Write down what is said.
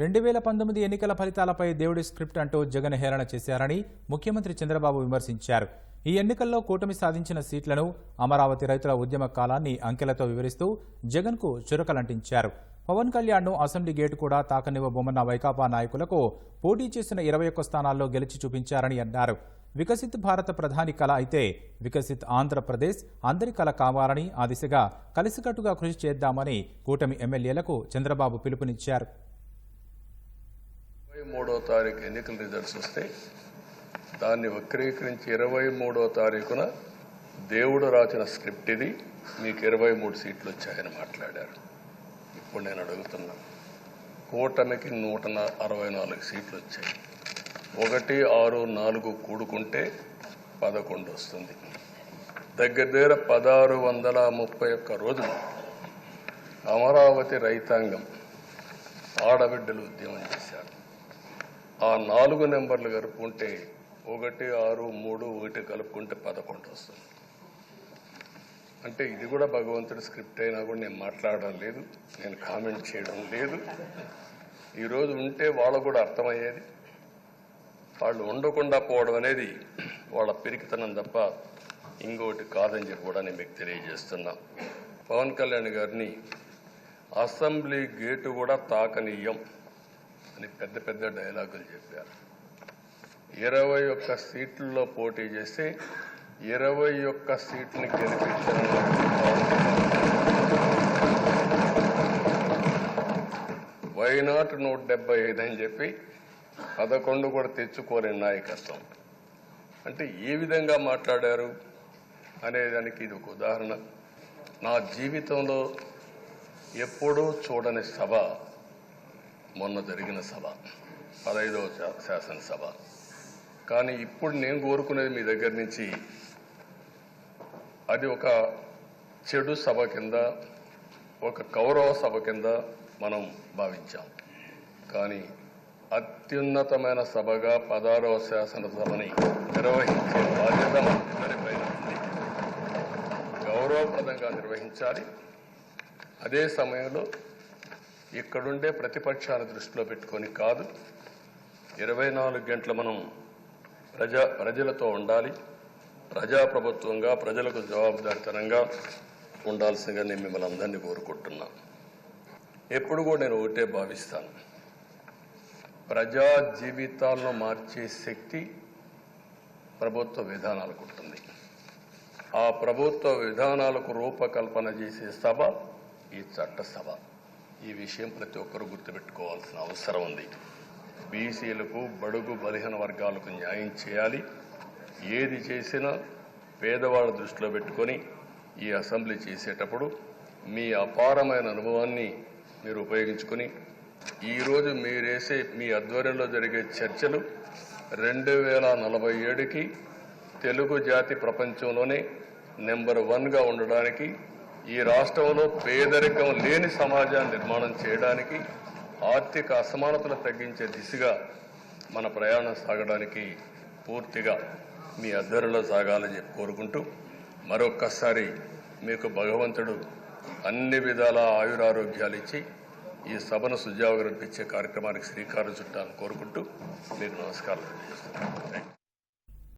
రెండు వేల పంతొమ్మిది ఎన్నికల ఫలితాలపై దేవుడి స్క్రిప్ట్ అంటూ జగన్ హేళన చేశారని ముఖ్యమంత్రి చంద్రబాబు విమర్శించారు. ఈ ఎన్నికల్లో కూటమి సాధించిన సీట్లను అమరావతి రైతుల ఉద్యమ కాలాన్ని అంకెలతో వివరిస్తూ జగన్కు చురకలంటించారు. పవన్ కళ్యాణ్ను అసెంబ్లీ గేటు కూడా తాకనివ్వబోమన్న వైకాపా నాయకులకు పోటీ చేసిన ఇరవై ఒక్క స్థానాల్లో గెలిచి చూపించారని అన్నారు. వికసిత్ భారత ప్రధాని కళ అయితే వికసిత్ ఆంధ్రప్రదేశ్ అందరి కళ కావాలని ఆ దిశగా కలిసికట్టుగా కృషి చేద్దామని కూటమి ఎమ్మెల్యేలకు చంద్రబాబు పిలుపునిచ్చారు. మూడో తారీఖు ఎన్నికల రిజల్ట్స్ వస్తే దాన్ని వక్రీకరించి ఇరవై మూడో తారీఖున దేవుడు రాసిన స్క్రిప్ట్ ఇది. మీకు ఇరవై మూడు సీట్లు వచ్చాయని మాట్లాడారు. ఇప్పుడు నేను అడుగుతున్నా కూటమికి నూట అరవై నాలుగు సీట్లు వచ్చాయి. ఒకటి ఆరు నాలుగు కూడుకుంటే పదకొండు వస్తుంది. దగ్గర దగ్గర పదహారు వందల ముప్పై ఒక్క రోజులు అమరావతి రైతాంగం ఆడబిడ్డలు ఉద్యమం చేశారు. ఆ నాలుగు నెంబర్లు కలుపుకుంటే ఒకటి ఆరు మూడు ఒకటి కలుపుకుంటే పదకొండు వస్తుంది. అంటే ఇది కూడా భగవంతుడి స్క్రిప్ట్ అయినా కూడా నేను మాట్లాడడం లేదు నేను కామెంట్ చేయడం లేదు. ఈరోజు ఉంటే వాళ్ళకు కూడా అర్థమయ్యేది. వాళ్ళు ఉండకుండా పోవడం అనేది వాళ్ళ పెరికితనం తప్ప ఇంకోటి కాదని చెప్పి కూడా నేను మీకు తెలియజేస్తున్నా. పవన్ కళ్యాణ్ గారిని అసెంబ్లీ గేటు కూడా తాకనీయం. అని పెద్ద పెద్ద డైలాగులు చెప్పారు. ఇరవై ఒక్క సీట్లలో పోటీ చేసి ఇరవై ఒక్క సీట్ని గెలిపించిన వైనాట్ నూట డెబ్బై ఐదు అని చెప్పి పదకొండు కూడా తెచ్చుకోలేని నాయకత్వం. అంటే ఏ విధంగా మాట్లాడారు అనేదానికి ఇది ఒక ఉదాహరణ. నా జీవితంలో ఎప్పుడూ చూడని సభ మొన్న జరిగిన సభ పదైదవ శా- శాసనసభ. కానీ ఇప్పుడు నేను కోరుకునేది మీ దగ్గర నుంచి అది ఒక చెడు సభ కింద ఒక కౌరవ సభ కింద మనం భావించాం. కానీ అత్యున్నతమైన సభగా పదహారవ శాసనసభని నిర్వహించే బాధ్యత మనందరిపైన ఉంది. గౌరవప్రదంగా నిర్వహించాలి. అదే సమయంలో ఇక్కడుండే ప్రతిపక్షాల దృష్టిలో పెట్టుకొని కాదు ఇరవై నాలుగు గంటలు మనం ప్రజా ప్రజలతో ఉండాలి. ప్రజాప్రభుత్వంగా ప్రజలకు జవాబుదారితనంగా ఉండాల్సిందిగా నేను మిమ్మల్ని అందరినీ కోరుకుంటున్నా. ఎప్పుడు కూడా నేను ఒకటే భావిస్తాను. ప్రజా జీవితాలను మార్చే శక్తి ప్రభుత్వ విధానాలకు ఉంటుంది ఆ ప్రభుత్వ విధానాలకు రూపకల్పన చేసే సభ ఈ చట్టసభ ఈ విషయం ప్రతి ఒక్కరూ గుర్తుపెట్టుకోవాల్సిన అవసరం ఉంది. బీసీలకు బడుగు బలహీన వర్గాలకు న్యాయం చేయాలి. ఏది చేసినా పేదవాళ్ళ దృష్టిలో పెట్టుకొని ఈ అసెంబ్లీ చేసేటప్పుడు మీ అపారమైన అనుభవాన్ని మీరు ఉపయోగించుకొని ఈరోజు మీరేసే మీ ఆధ్వర్యంలో జరిగే చర్చలు రెండు వేల నలభై ఏడుకి తెలుగు జాతి ప్రపంచంలోనే నెంబర్ వన్గా ఉండడానికి ఈ రాష్ట్రంలో పేదరికం లేని సమాజాన్ని నిర్మాణం చేయడానికి ఆర్థిక అసమానతలు తగ్గించే దిశగా మన ప్రయాణం సాగడానికి పూర్తిగా మీ అద్దరిలో సాగాలని చెప్పి కోరుకుంటూ మరొక్కసారి మీకు భగవంతుడు అన్ని విధాల ఆయురారోగ్యాలు ఇచ్చి ఈ సభను సుజావుగా నడిపించే కార్యక్రమానికి శ్రీకారం చుట్టాలని కోరుకుంటూ మీకు నమస్కారం